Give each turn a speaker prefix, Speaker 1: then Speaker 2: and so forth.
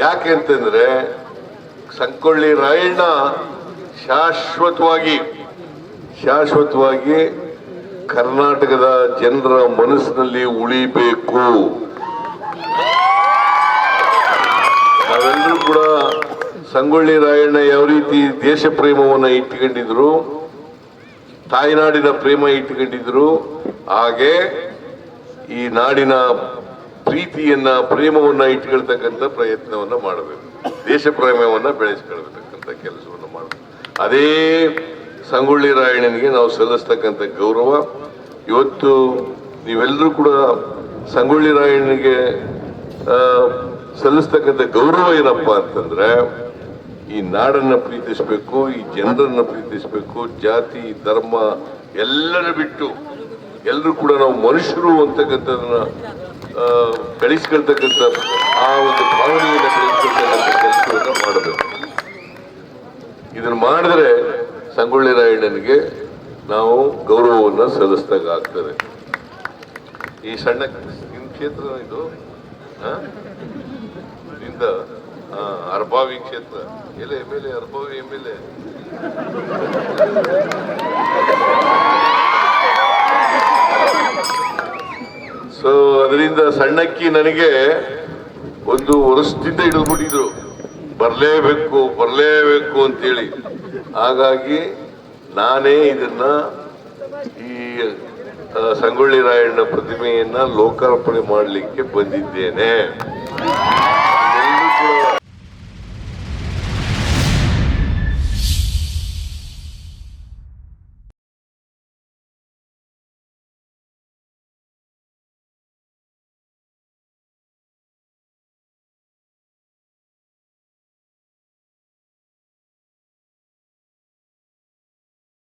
Speaker 1: ಯಾಕೆ ಅಂತಂದ್ರೆ ಸಂಕೊಳ್ಳಿ ರಾಯಣ್ಣ ಶಾಶ್ವತವಾಗಿ ಶಾಶ್ವತವಾಗಿ ಕರ್ನಾಟಕದ ಜನರ ಮನಸ್ಸಿನಲ್ಲಿ ಉಳಿಬೇಕು. ನಾವೆಲ್ಲರೂ ಕೂಡ ಸಂಗೊಳ್ಳಿ ರಾಯಣ್ಣ ಯಾವ ರೀತಿ ದೇಶ ಪ್ರೇಮವನ್ನು ಇಟ್ಕೊಂಡಿದ್ರು ತಾಯ್ನಾಡಿನ ಪ್ರೇಮ ಇಟ್ಕೊಂಡಿದ್ರು ಹಾಗೆ ಈ ನಾಡಿನ ಪ್ರೀತಿಯನ್ನ, ಪ್ರೇಮವನ್ನ ಇಟ್ಕೊಳ್ತಕ್ಕಂಥ ಪ್ರಯತ್ನವನ್ನ ಮಾಡಬೇಕು. ದೇಶ ಪ್ರೇಮವನ್ನ ಬೆಳೆಸ್ಕೊಳ್ತಕ್ಕಂಥ ಕೆಲಸವನ್ನು ಮಾಡಬೇಕು. ಅದೇ ಸಂಗೊಳ್ಳಿ ರಾಯಣ್ಣನಿಗೆ ನಾವು ಸಲ್ಲಿಸ್ತಕ್ಕಂಥ ಗೌರವ. ಇವತ್ತು ನೀವೆಲ್ಲರೂ ಕೂಡ ಸಂಗೊಳ್ಳಿ ರಾಯಣ್ಣನಿಗೆ ಸಲ್ಲಿಸ್ತಕ್ಕಂಥ ಗೌರವ ಏನಪ್ಪ ಅಂತಂದ್ರೆ, ಈ ನಾಡನ್ನ ಪ್ರೀತಿಸಬೇಕು, ಈ ಜನರನ್ನ ಪ್ರೀತಿಸಬೇಕು, ಜಾತಿ, ಧರ್ಮ ಎಲ್ಲರ ಬಿಟ್ಟು ಎಲ್ಲರೂ ಕೂಡ ನಾವು ಮನುಷ್ಯರು ಅಂತಕ್ಕಂಥದನ್ನ ಬೆಳೆಸ್ಕೊಳ್ತಕ್ಕಂಥ ಆ ಒಂದು ಭಾವನೆಯನ್ನು ಬೆಳೆಸ್ಕೊಳ್ತಕ್ಕಂಥ ಕೆಲಸವನ್ನು ಮಾಡಬೇಕು. ಇದನ್ನು ಮಾಡಿದ್ರೆ ಸಂಗೊಳ್ಳಿ ರಾಯಣ್ಣನಿಗೆ ನಾವು ಗೌರವವನ್ನು ಸಲ್ಲಿಸಿದಾಗ ಆಗ್ತದೆ. ಈ ಸಣ್ಣ ಕ್ಷೇತ್ರ ಇದು? ಇಂದ ಆ, ಕ್ಷೇತ್ರ. ಎಲ್ಲ M L A Arabhavi M L A. ಅದರಿಂದ ಸಣ್ಣಕ್ಕಿ ನನಗೆ ಒಂದು ವರ್ಷದಿಂದ ಹಿಡಿದ್ಬಿಟ್ಟಿದ್ರು. ಬರಲೇಬೇಕು ಬರಲೇಬೇಕು ಅಂತೇಳಿ. ಹಾಗಾಗಿ ನಾನೇ ಇದನ್ನ ಈ ಸಂಗೊಳ್ಳಿ ರಾಯಣ್ಣ ಪ್ರತಿಮೆಯನ್ನ ಲೋಕಾರ್ಪಣೆ ಮಾಡಲಿಕ್ಕೆ ಬಂದಿದ್ದೇನೆ.